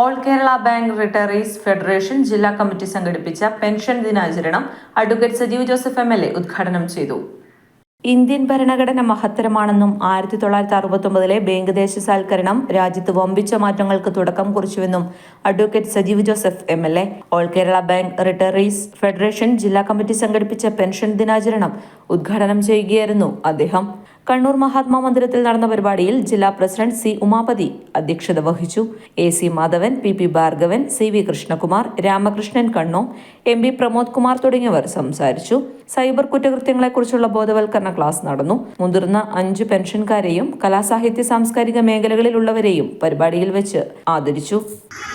All Kerala bank retirees federation ജില്ലാ committee സംഘടിപ്പിച്ച pension ദിനാചരണം advocate Sajeev Joseph M L A ഉദ്ഘാടനം ചെയ്തു. ഇന്ത്യൻ ഭരണഘടന മഹത്തരമാണെന്നും ആയിരത്തി തൊള്ളായിരത്തി അറുപത്തൊമ്പതിലെ ബാങ്ക് ദേശസാൽക്കരണം രാജ്യത്ത് വമ്പിച്ച മാറ്റങ്ങൾക്ക് തുടക്കം കുറിച്ചുവെന്നും advocate Sajeev Joseph M L A all Kerala bank retirees federation ജില്ലാ കമ്മിറ്റി സംഘടിപ്പിച്ച പെൻഷൻ ദിനാചരണം ഉദ്ഘാടനം ചെയ്യുകയായിരുന്നു അദ്ദേഹം. കണ്ണൂർ മഹാത്മാ മന്ദിരത്തിൽ നടന്ന പരിപാടിയിൽ ജില്ലാ പ്രസിഡന്റ് സി ഉമാപതി അധ്യക്ഷത വഹിച്ചു. A C Madhavan P P Bhargavan C V Krishnakumar Ramakrishnan കണ്ണോ M P Pramod Kumar തുടങ്ങിയവർ സംസാരിച്ചു. സൈബർ കുറ്റകൃത്യങ്ങളെക്കുറിച്ചുള്ള ബോധവൽക്കരണ ക്ലാസ് നടന്നു. മുതിർന്ന അഞ്ച് പെൻഷൻകാരെയും കലാസാഹിത്യ സാംസ്കാരിക മേഖലകളിലുള്ളവരെയും പരിപാടിയിൽ വെച്ച് ആദരിച്ചു.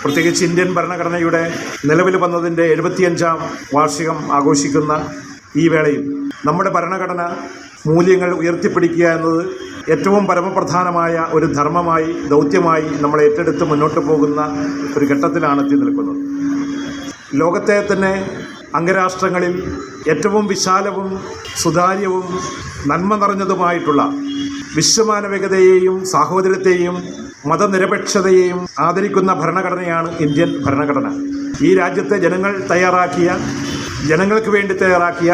പ്രത്യേകിച്ച് ഇന്ത്യൻ ഭരണഘടനയുടെ നിലവിൽ വന്നതിന്റെ എഴുപത്തിയഞ്ചാം വാർഷികം ആഘോഷിക്കുന്ന ഈ വേളയിൽ നമ്മുടെ ഭരണഘടന മൂല്യങ്ങൾ ഉയർത്തിപ്പിടിക്കുക എന്നത് ഏറ്റവും പരമപ്രധാനമായ ഒരു ധർമ്മമായി ദൗത്യമായി നമ്മൾ ഏറ്റെടുത്ത് മുന്നോട്ട് പോകുന്ന ഒരു ഘട്ടത്തിലാണ് എത്തി നിൽക്കുന്നത്. ലോകത്തെ തന്നെ അംഗരാഷ്ട്രങ്ങളിൽ ഏറ്റവും വിശാലവും സുതാര്യവും നന്മ നിറഞ്ഞതുമായിട്ടുള്ള വിശ്വമാനവികതയെയും സാഹോദര്യത്തെയും മതനിരപേക്ഷതയെയും ആദരിക്കുന്ന ഭരണഘടനയാണ് ഇന്ത്യൻ ഭരണഘടന. ഈ രാജ്യത്തെ ജനങ്ങൾ തയ്യാറാക്കിയ ജനങ്ങൾക്ക് വേണ്ടി തയ്യാറാക്കിയ